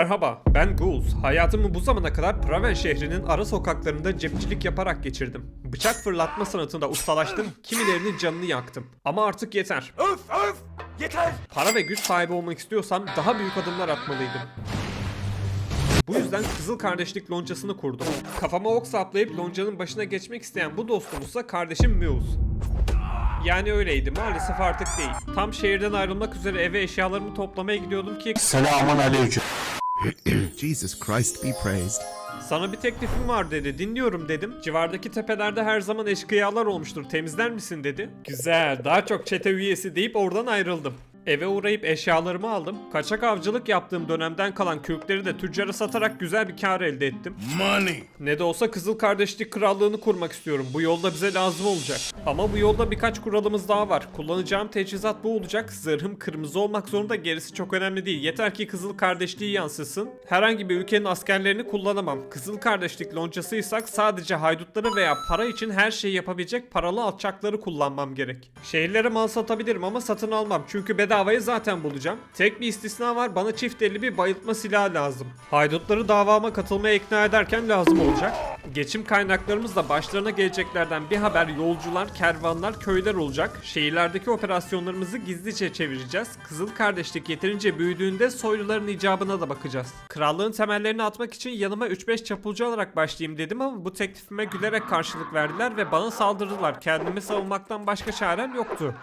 Merhaba, ben Ghouls. Hayatımı bu zamana kadar Praven şehrinin ara sokaklarında cepçilik yaparak geçirdim. Bıçak fırlatma sanatında ustalaştım, kimilerinin canını yaktım. Ama artık yeter. Öf öf! Yeter! Para ve güç sahibi olmak istiyorsam daha büyük adımlar atmalıydım. Bu yüzden Kızıl Kardeşlik loncasını kurdum. Kafama ok saplayıp loncanın başına geçmek isteyen bu dostumuzsa kardeşim Muse. Yani öyleydi maalesef artık değil. Tam şehirden ayrılmak üzere eve eşyalarımı toplamaya gidiyordum ki Selamun aleyküm. Jesus Christ be praised. Sana bir teklifim var dedi. Dinliyorum dedim. Civardaki tepelerde her zaman eşkıyalar olmuştur. Temizler misin dedi. Güzel. Daha çok çete üyesi deyip oradan ayrıldım. Eve uğrayıp eşyalarımı aldım. Kaçak avcılık yaptığım dönemden kalan kürkleri de tüccara satarak güzel bir kar elde ettim. Money! Ne de olsa Kızıl Kardeşlik Krallığını kurmak istiyorum. Bu yolda bize lazım olacak. Ama bu yolda birkaç kuralımız daha var. Kullanacağım teçhizat bu olacak. Zırhım kırmızı olmak zorunda. Gerisi çok önemli değil. Yeter ki Kızıl Kardeşliği yansısın. Herhangi bir ülkenin askerlerini kullanamam. Kızıl Kardeşlik loncasıysak sadece haydutları veya para için her şeyi yapabilecek paralı alçakları kullanmam gerek. Şehirlere mal satabilirim ama satın almam. Çünkü bedavayı zaten bulacağım. Tek bir istisna var. Bana çift elli bir bayıltma silahı lazım. Haydutları davama katılmaya ikna ederken lazım olacak. Geçim kaynaklarımız da başlarına geleceklerden bir haber yolcular, kervanlar, köyler olacak. Şehirlerdeki operasyonlarımızı gizlice çevireceğiz. Kızıl kardeşlik yeterince büyüdüğünde soyluların icabına da bakacağız. Krallığın temellerini atmak için yanıma 3-5 çapulcu alarak başlayayım dedim ama bu teklifime gülerek karşılık verdiler ve bana saldırdılar. Kendimi savunmaktan başka çarem yoktu.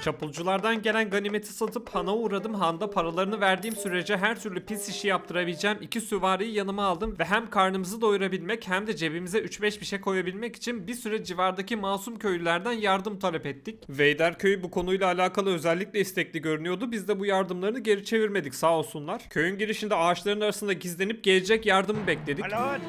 Çapulculardan gelen ganimeti satıp hana uğradım. Handa paralarını verdiğim sürece her türlü pis işi yaptırabileceğim iki süvariyi yanıma aldım ve hem karnımızı doyurabilmek hem de cebimize 3-5 bir şey koyabilmek için bir süre civardaki masum köylülerden yardım talep ettik. Veyder köyü bu konuyla alakalı özellikle istekli görünüyordu. Biz de bu yardımlarını geri çevirmedik sağ olsunlar. Köyün girişinde ağaçların arasında gizlenip gelecek yardımı bekledik. Alan!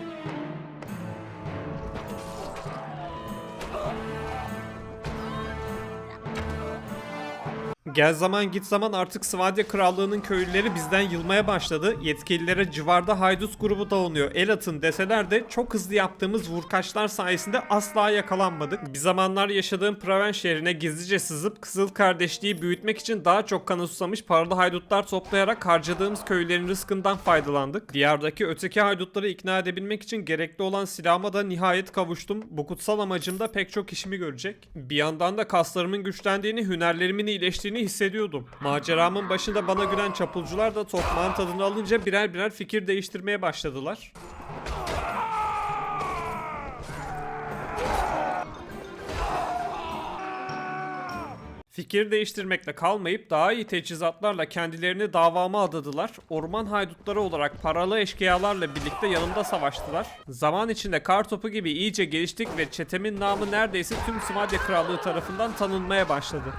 Gel zaman git zaman artık Svadya Krallığı'nın köylüleri bizden yılmaya başladı. Yetkililere civarda haydut grubu dağınıyor. El atın deseler de çok hızlı yaptığımız vurkaçlar sayesinde asla yakalanmadık. Bir zamanlar yaşadığım Praven şehrine gizlice sızıp Kızıl Kardeşliği büyütmek için daha çok kan susamış paralı haydutlar toplayarak harcadığımız köylerin rızkından faydalandık. Diyardaki öteki haydutları ikna edebilmek için gerekli olan silahıma da nihayet kavuştum. Bu kutsal amacım da pek çok işimi görecek. Bir yandan da kaslarımın güçlendiğini, hünerlerimin iyileştiğini hissediyordum. Maceramın başında bana gülen çapulcular da tokmağın tadını alınca birer birer fikir değiştirmeye başladılar. Fikir değiştirmekle kalmayıp daha iyi teçhizatlarla kendilerini davama adadılar. Orman haydutları olarak paralı eşkıyalarla birlikte yanımda savaştılar. Zaman içinde kar topu gibi iyice geliştik ve çetemin namı neredeyse tüm Smadya Krallığı tarafından tanınmaya başladı.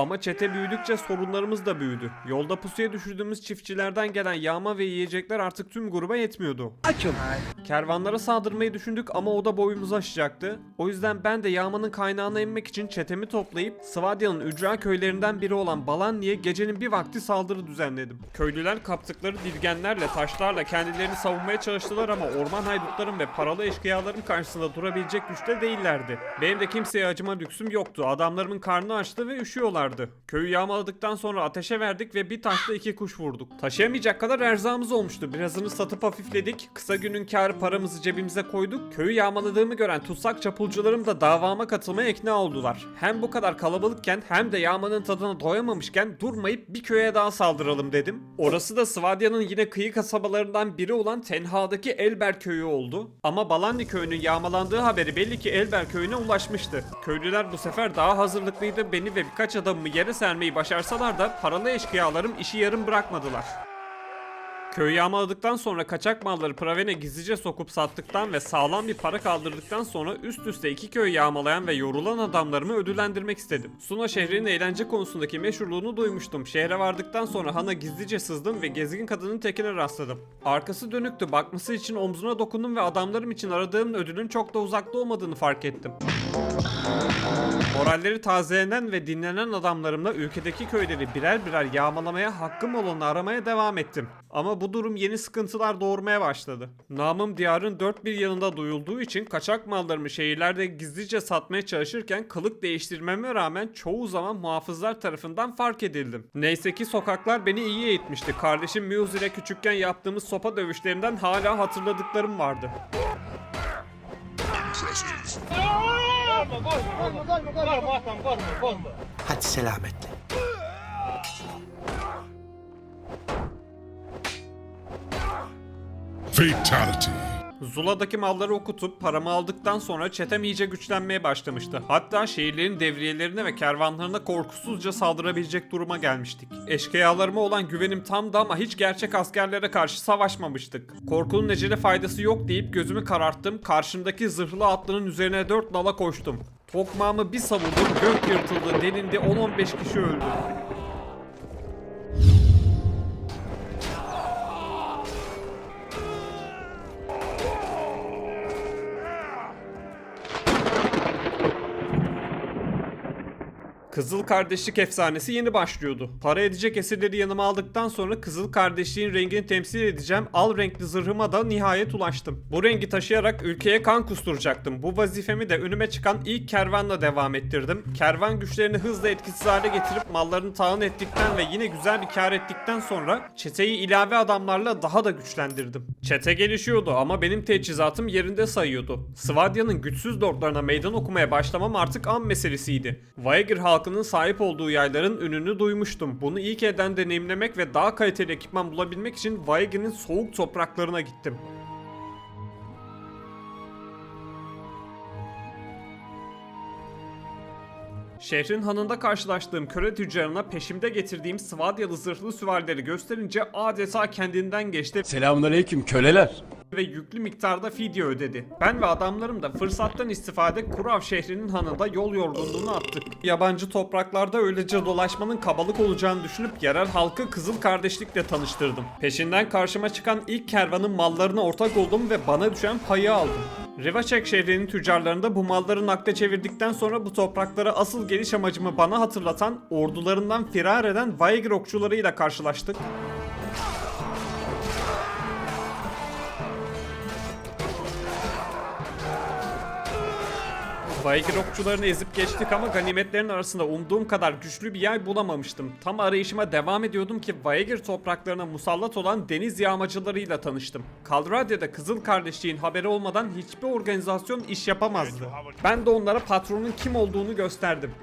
Ama çete büyüdükçe sorunlarımız da büyüdü. Yolda pusuya düşürdüğümüz çiftçilerden gelen yağma ve yiyecekler artık tüm gruba yetmiyordu. Açım! Kervanlara saldırmayı düşündük ama o da boyumuzu aşacaktı. O yüzden ben de yağmanın kaynağına inmek için çetemi toplayıp Svadya'nın ücra köylerinden biri olan Balanni'ye gecenin bir vakti saldırı düzenledim. Köylüler kaptıkları dirgenlerle, taşlarla kendilerini savunmaya çalıştılar ama orman haydutların ve paralı eşkıyaların karşısında durabilecek güçte değillerdi. Benim de kimseye acıma lüksüm yoktu. Adamlarımın karnı açtı ve üşüyorlardı. Köyü yağmaladıktan sonra ateşe verdik ve bir taşla iki kuş vurduk. Taşıyamayacak kadar erzağımız olmuştu. Birazını satıp hafifledik. Kısa günün kârı paramızı cebimize koyduk. Köyü yağmaladığımı gören tutsak çapulcularım da davama katılmaya ikna oldular. Hem bu kadar kalabalıkken hem de yağmanın tadına doyamamışken durmayıp bir köye daha saldıralım dedim. Orası da Svadya'nın yine kıyı kasabalarından biri olan Tenha'daki Elber köyü oldu. Ama Balanli köyünün yağmalandığı haberi belli ki Elber köyüne ulaşmıştı. Köylüler bu sefer daha hazırlıklıydı. Beni ve birkaç adamımı yere sermeyi başarsalar da paralı eşkıyalarım işi yarım bırakmadılar. Köyü yağmaladıktan sonra kaçak malları Praven'e gizlice sokup sattıktan ve sağlam bir para kaldırdıktan sonra üst üste iki köyü yağmalayan ve yorulan adamlarımı ödüllendirmek istedim. Suna şehrinin eğlence konusundaki meşhurluğunu duymuştum. Şehre vardıktan sonra hana gizlice sızdım ve gezgin kadının tekine rastladım. Arkası dönüktü. Bakması için omzuna dokundum ve adamlarım için aradığım ödülün çok da uzakta olmadığını fark ettim. Moralleri tazelenen ve dinlenen adamlarımla ülkedeki köyleri birer birer yağmalamaya hakkım olanı aramaya devam ettim. Ama bu durum yeni sıkıntılar doğurmaya başladı. Namım diyarın dört bir yanında duyulduğu için kaçak mallarımı şehirlerde gizlice satmaya çalışırken kılık değiştirmeme rağmen çoğu zaman muhafızlar tarafından fark edildim. Neyse ki sokaklar beni iyi eğitmişti. Kardeşim Muse ile küçükken yaptığımız sopa dövüşlerinden hala hatırladıklarım vardı. Hadi selametle. Fatality. Zula'daki malları okutup paramı aldıktan sonra çetem iyice güçlenmeye başlamıştı. Hatta şehirlerin devriyelerine ve kervanlarına korkusuzca saldırabilecek duruma gelmiştik. Eşkıyalarıma olan güvenim tamdı ama hiç gerçek askerlere karşı savaşmamıştık. Korkunun ecele faydası yok deyip gözümü kararttım. Karşımdaki zırhlı atlının üzerine dört nala koştum. Tokmağımı bir savurdum, gök yırtıldı, delindi, 10-15 kişi öldü. Kızıl Kardeşlik efsanesi yeni başlıyordu. Para edecek esirleri yanıma aldıktan sonra Kızıl Kardeşliğin rengini temsil edeceğim al renkli zırhıma da nihayet ulaştım. Bu rengi taşıyarak ülkeye kan kusturacaktım. Bu vazifemi de önüme çıkan ilk kervanla devam ettirdim. Kervan güçlerini hızla etkisiz hale getirip mallarını talan ettikten ve yine güzel bir kar ettikten sonra çeteyi ilave adamlarla daha da güçlendirdim. Çete gelişiyordu ama benim teçhizatım yerinde sayıyordu. Svadya'nın güçsüz lordlarına meydan okumaya başlamam artık an meselesiydi. Vaegir halkının sahip olduğu yayların ününü duymuştum. Bunu ilk elden deneyimlemek ve daha kaliteli ekipman bulabilmek için Vaegir'in soğuk topraklarına gittim. Şehrin hanında karşılaştığım köle tüccarına peşimde getirdiğim Svadyalı zırhlı süvarileri gösterince adeta kendinden geçti Selamünaleyküm köleler. ve yüklü miktarda fidye ödedi. Ben ve adamlarım da fırsattan istifade Kurav şehrinin hanında yol yorgunluğunu attık. Yabancı topraklarda öylece dolaşmanın kabalık olacağını düşünüp yerel halkı Kızıl Kardeşlikle tanıştırdım. Peşinden karşıma çıkan ilk kervanın mallarına ortak oldum ve bana düşen payı aldım. Rivaçek şehrinin tüccarlarında bu malları nakde çevirdikten sonra bu topraklara asıl geliş amacımı bana hatırlatan ordularından firar eden Vaygir okçularıyla karşılaştık. Vaygir okçularını ezip geçtik ama ganimetlerin arasında umduğum kadar güçlü bir yay bulamamıştım. Tam arayışıma devam ediyordum ki Vaygir topraklarına musallat olan deniz yağmacılarıyla tanıştım. Kalradya'da Kızıl Kardeşliğin haberi olmadan hiçbir organizasyon iş yapamazdı. Ben de onlara patronun kim olduğunu gösterdim.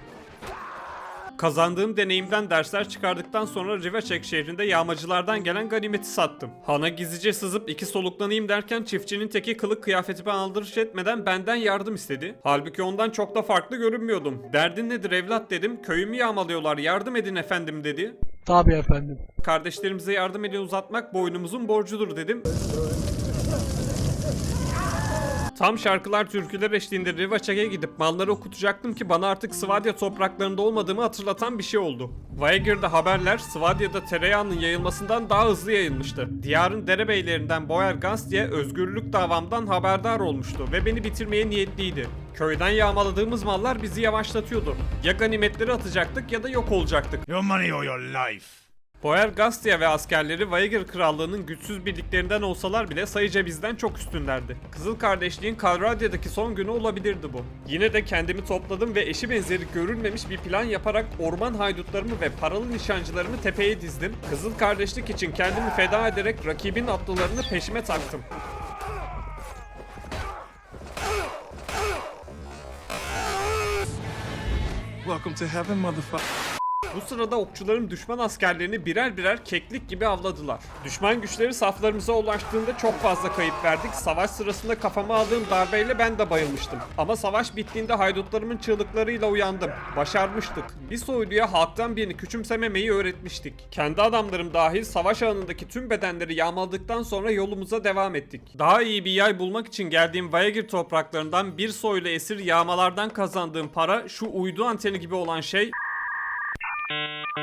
Kazandığım deneyimden dersler çıkardıktan sonra Rivaçek şehrinde yağmacılardan gelen ganimeti sattım. Hana gizlice sızıp iki soluklanayım derken çiftçinin teki kılık kıyafetime aldırış etmeden benden yardım istedi. Halbuki ondan çok da farklı görünmüyordum. Derdin nedir evlat dedim. Köyümü yağmalıyorlar yardım edin efendim dedi. Tabii efendim. Kardeşlerimize yardım eli uzatmak boynumuzun borcudur dedim. Tam şarkılar türküler eşliğinde Rivaçak'a gidip malları okutacaktım ki bana artık Svadya topraklarında olmadığımı hatırlatan bir şey oldu. Vaegir'de haberler Svadya'da tereyağının yayılmasından daha hızlı yayılmıştı. Diyarın derebeylerinden Boyer Gastiye özgürlük davamdan haberdar olmuştu ve beni bitirmeye niyetliydi. Köyden yağmaladığımız mallar bizi yavaşlatıyordu. Ya ganimetleri atacaktık ya da yok olacaktık. Your money or your life. Boyer Gastia ve askerleri Vaegir Krallığı'nın güçsüz birliklerinden olsalar bile sayıca bizden çok üstünlerdi. Kızıl Kardeşliğin Kalradya'daki son günü olabilirdi bu. Yine de kendimi topladım ve eşi benzeri görülmemiş bir plan yaparak orman haydutlarımı ve paralı nişancılarımı tepeye dizdim. Kızıl Kardeşlik için kendimi feda ederek rakibin atlılarını peşime taktım. Welcome to heaven, motherfucker. Bu sırada okçuların düşman askerlerini birer birer keklik gibi avladılar. Düşman güçleri saflarımıza ulaştığında çok fazla kayıp verdik. Savaş sırasında kafama aldığım darbeyle ben de bayılmıştım. Ama savaş bittiğinde haydutlarımın çığlıklarıyla uyandım. Başarmıştık. Bir soyluya halktan birini küçümsememeyi öğretmiştik. Kendi adamlarım dahil savaş alanındaki tüm bedenleri yağmaladıktan sonra yolumuza devam ettik. Daha iyi bir yay bulmak için geldiğim Vaegir topraklarından bir soylu esir yağmalardan kazandığım para şu uydu anteni gibi olan şey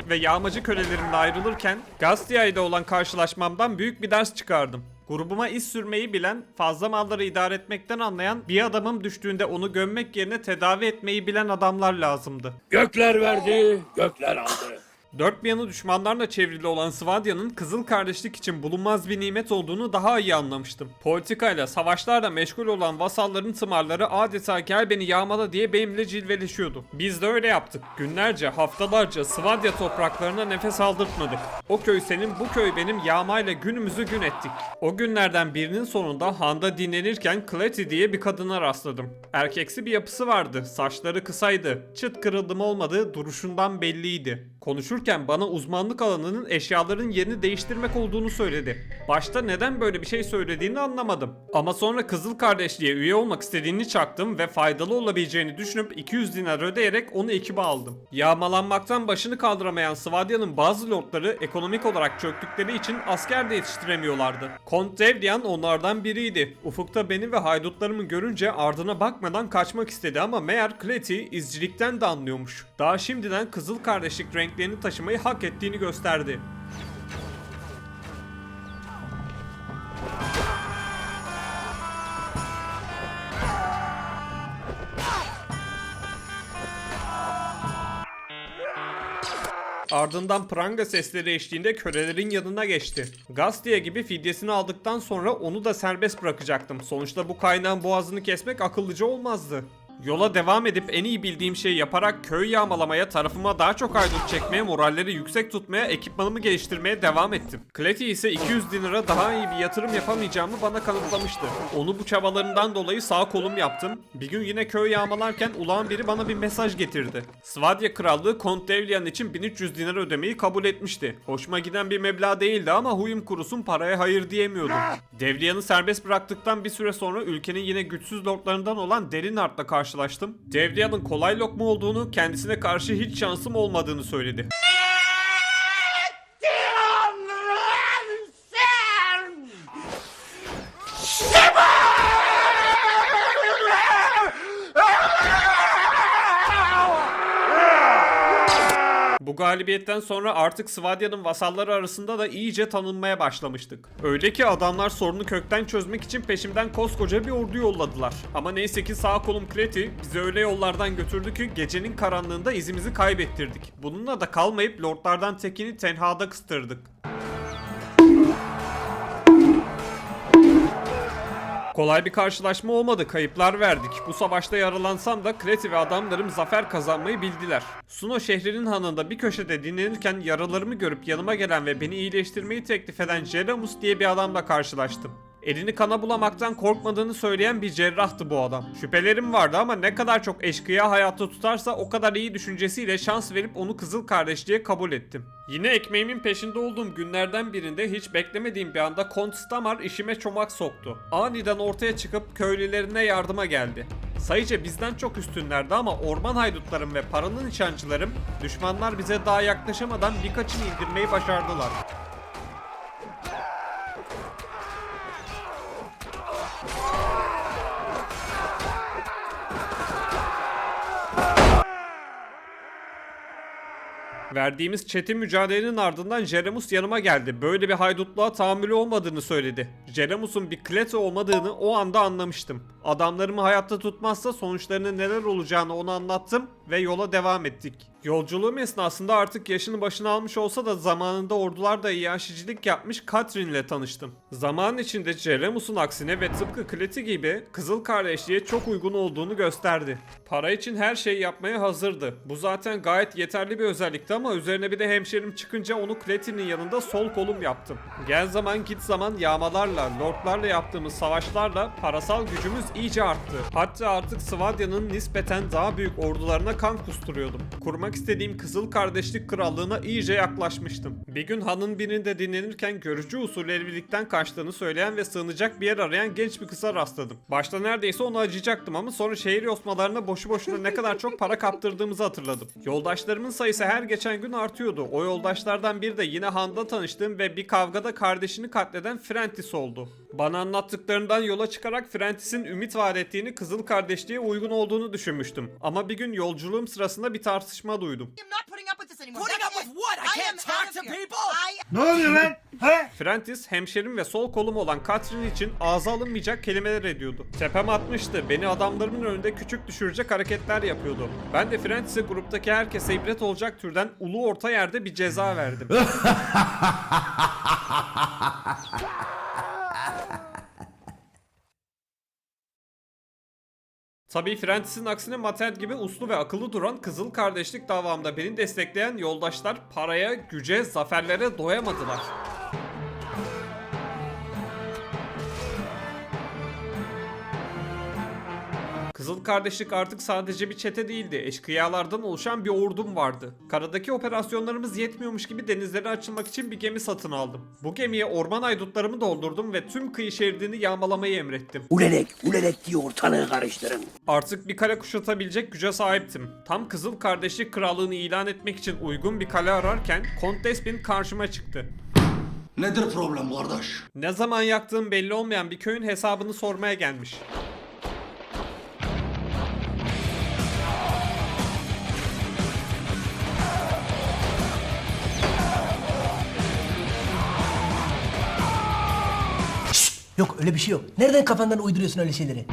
ve yağmacı kölelerimle ayrılırken Gastia ile olan karşılaşmamdan büyük bir ders çıkardım. Grubuma iş sürmeyi bilen, fazla malları idare etmekten anlayan, bir adamım düştüğünde onu gömmek yerine tedavi etmeyi bilen adamlar lazımdı. Gökler verdi, gökler aldı. Dört bir yanı düşmanlarla çevrili olan Svadya'nın kızıl kardeşlik için bulunmaz bir nimet olduğunu daha iyi anlamıştım. Politikayla, savaşlarla meşgul olan vasalların tımarları adeta gel beni yağmala diye benimle cilveleşiyordu. Biz de öyle yaptık. Günlerce, haftalarca Svadya topraklarına nefes aldırtmadık. O köy senin, bu köy benim yağmayla günümüzü gün ettik. O günlerden birinin sonunda handa dinlenirken Kleti diye bir kadına rastladım. Erkeksi bir yapısı vardı, saçları kısaydı, çıt kırıldım olmadığı duruşundan belliydi. Konuşurken bana uzmanlık alanının eşyaların yerini değiştirmek olduğunu söyledi. Başta neden böyle bir şey söylediğini anlamadım. Ama sonra Kızıl Kardeşliğe üye olmak istediğini çaktım ve faydalı olabileceğini düşünüp 200 dinar ödeyerek onu ekibe aldım. Yağmalanmaktan başını kaldıramayan Svadya'nın bazı lordları ekonomik olarak çöktükleri için asker de yetiştiremiyorlardı. Kont Devlian onlardan biriydi. Ufukta beni ve haydutlarımı görünce ardına bakmadan kaçmak istedi ama meğer Kleti izcilikten de anlıyormuş. Daha şimdiden Kızıl Kardeşlik renklerini taşımayı hak ettiğini gösterdi. Ardından pranga sesleri eşliğinde kölelerin yanına geçti. Gastia gibi fidyesini aldıktan sonra onu da serbest bırakacaktım. Sonuçta bu kaynağın boğazını kesmek akıllıca olmazdı. Yola devam edip en iyi bildiğim şeyi yaparak köy yağmalamaya, tarafıma daha çok haydut çekmeye, moralleri yüksek tutmaya, ekipmanımı geliştirmeye devam ettim. Kleti ise 200 dinara daha iyi bir yatırım yapamayacağımı bana kanıtlamıştı. Onu bu çabalarından dolayı sağ kolum yaptım. Bir gün yine köy yağmalarken ulağın biri bana bir mesaj getirdi. Svadya Krallığı Kont Devlian için 1300 dinar ödemeyi kabul etmişti. Hoşuma giden bir meblağ değildi ama huyum kurusun paraya hayır diyemiyordum. Devlian'ı serbest bıraktıktan bir süre sonra ülkenin yine güçsüz lordlarından olan Derinart'la karşılaştım. Devlian'ın kolay lokma olduğunu, kendisine karşı hiç şansım olmadığını söyledi. Bu galibiyetten sonra artık Svadya'nın vasalları arasında da iyice tanınmaya başlamıştık. Öyle ki adamlar sorunu kökten çözmek için peşimden koskoca bir ordu yolladılar. Ama neyse ki sağ kolum Kreti bizi öyle yollardan götürdü ki gecenin karanlığında izimizi kaybettirdik. Bununla da kalmayıp lordlardan tekini tenhada kıstırdık. Kolay bir karşılaşma olmadı, kayıplar verdik. Bu savaşta yaralansam da Kreti ve adamlarım zafer kazanmayı bildiler. Suno şehrinin hanında bir köşede dinlenirken yaralarımı görüp yanıma gelen ve beni iyileştirmeyi teklif eden Jeramus diye bir adamla karşılaştım. Elini kana bulamaktan korkmadığını söyleyen bir cerrahtı bu adam. Şüphelerim vardı ama ne kadar çok eşkıya hayatta tutarsa o kadar iyi düşüncesiyle şans verip onu kızıl kardeşliğe kabul ettim. Yine ekmeğimin peşinde olduğum günlerden birinde hiç beklemediğim bir anda Kont Stamar işime çomak soktu. Aniden ortaya çıkıp köylülerine yardıma geldi. Sayıca bizden çok üstünlerdi ama orman haydutlarım ve paranın nişancılarım düşmanlar bize daha yaklaşamadan birkaçını indirmeyi başardılar. Verdiğimiz çetin mücadelenin ardından Jeremus yanıma geldi. Böyle bir haydutluğa tahammülü olmadığını söyledi. Jeremus'un bir klete olmadığını o anda anlamıştım. Adamlarımı hayatta tutmazsa sonuçlarının neler olacağını ona anlattım ve yola devam ettik. Yolculuğum esnasında artık yaşını başına almış olsa da zamanında ordularda iyaşicilik yapmış Katrin ile tanıştım. Zaman içinde Jeremus'un aksine ve tıpkı Kleti gibi Kızıl Kardeşliğe çok uygun olduğunu gösterdi. Para için her şeyi yapmaya hazırdı. Bu zaten gayet yeterli bir özellikti ama üzerine bir de hemşerim çıkınca onu Kleti'nin yanında sol kolum yaptım. Gel zaman git zaman yağmalarla, lordlarla yaptığımız savaşlarla parasal gücümüz iyice arttı. Hatta artık Svadya'nın nispeten daha büyük ordularına kan kusturuyordum. Kurmak istediğim Kızıl Kardeşlik Krallığına iyice yaklaşmıştım. Bir gün hanın birinde dinlenirken görücü usulü evlilikten kaçtığını söyleyen ve sığınacak bir yer arayan genç bir kıza rastladım. Başta neredeyse onu acıyacaktım ama sonra şehir yosmalarına boşu boşuna ne kadar çok para kaptırdığımızı hatırladım. Yoldaşlarımın sayısı her geçen gün artıyordu. O yoldaşlardan biri de yine handa tanıştığım ve bir kavgada kardeşini katleden Frentis oldu. Bana anlattıklarından yola çıkarak Frentis'in ümit vaat ettiğini Kızıl Kardeşliğe uygun olduğunu düşünmüştüm. Ama bir gün yolculuğum sırasında bir tartışma duydum. Ne oluyor lan? He? Francis hemşerim ve sol kolum olan Katrin için ağza alınmayacak kelimeler ediyordu. Tepem atmıştı. Beni adamlarımın önünde küçük düşürecek hareketler yapıyordu. Ben de Francis'e gruptaki herkese ibret olacak türden ulu orta yerde bir ceza verdim. Tabii Francis'in aksine Matel gibi uslu ve akıllı duran Kızıl Kardeşlik davamda beni destekleyen yoldaşlar paraya, güce, zaferlere doyamadılar. Kızıl Kardeşlik artık sadece bir çete değildi. Eşkıyalardan oluşan bir ordum vardı. Karadaki operasyonlarımız yetmiyormuş gibi denizlere açılmak için bir gemi satın aldım. Bu gemiye orman aydutlarımı doldurdum ve tüm kıyı şeridini yağmalamayı emrettim. Ulerek, ulerek diye ortalığı karıştırın. Artık bir kale kuşatabilecek güce sahiptim. Tam Kızıl Kardeşlik Krallığını ilan etmek için uygun bir kale ararken Kont Despin karşıma çıktı. Nedir problem kardeş? Ne zaman yaktığım belli olmayan bir köyün hesabını sormaya gelmiş. Yok öyle bir şey yok. Nereden kafandan uyduruyorsun öyle şeyleri?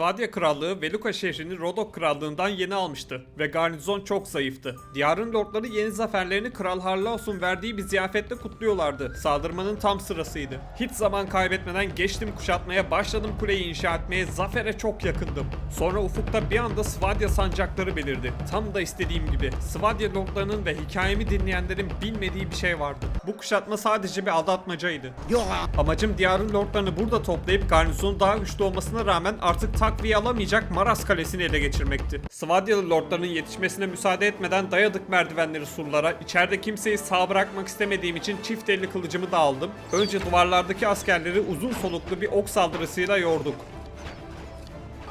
Svadya Krallığı Veluka şehrini Rodok Krallığından yeni almıştı ve garnizon çok zayıftı. Diyarın lordları yeni zaferlerini Kral Harlaos'un verdiği bir ziyafetle kutluyorlardı. Saldırmanın tam sırasıydı. Hiç zaman kaybetmeden geçtim kuşatmaya, başladım kuleyi inşa etmeye, zafere çok yakındım. Sonra ufukta bir anda Svadya sancakları belirdi. Tam da istediğim gibi. Svadya lordlarının ve hikayemi dinleyenlerin bilmediği bir şey vardı. Bu kuşatma sadece bir aldatmacaydı. Amacım diyarın lordlarını burada toplayıp garnizonun daha güçlü olmasına rağmen artık takviye alamayacak Maras Kalesi'ni ele geçirmekti. Svadyalı lordlarının yetişmesine müsaade etmeden dayadık merdivenleri surlara. İçeride kimseyi sağ bırakmak istemediğim için çift elli kılıcımı da aldım. Önce duvarlardaki askerleri uzun soluklu bir ok saldırısıyla yorduk.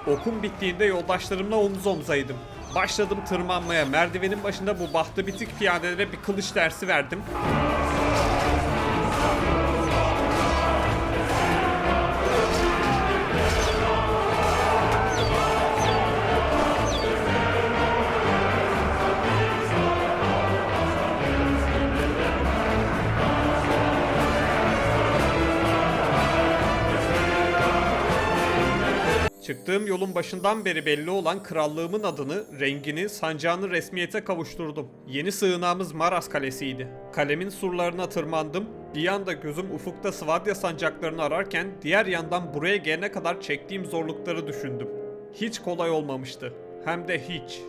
Okum bittiğinde yoldaşlarımla omuz omzaydım. Başladım tırmanmaya. Merdivenin başında bu bahtı bitik piyadelere bir kılıç dersi verdim. Çıktığım yolun başından beri belli olan krallığımın adını, rengini, sancağını resmiyete kavuşturdum. Yeni sığınağımız Maras Kalesi'ydi. Kalemin surlarına tırmandım. Bir yanda gözüm ufukta Svadya sancaklarını ararken diğer yandan buraya gelene kadar çektiğim zorlukları düşündüm. Hiç kolay olmamıştı. Hem de hiç.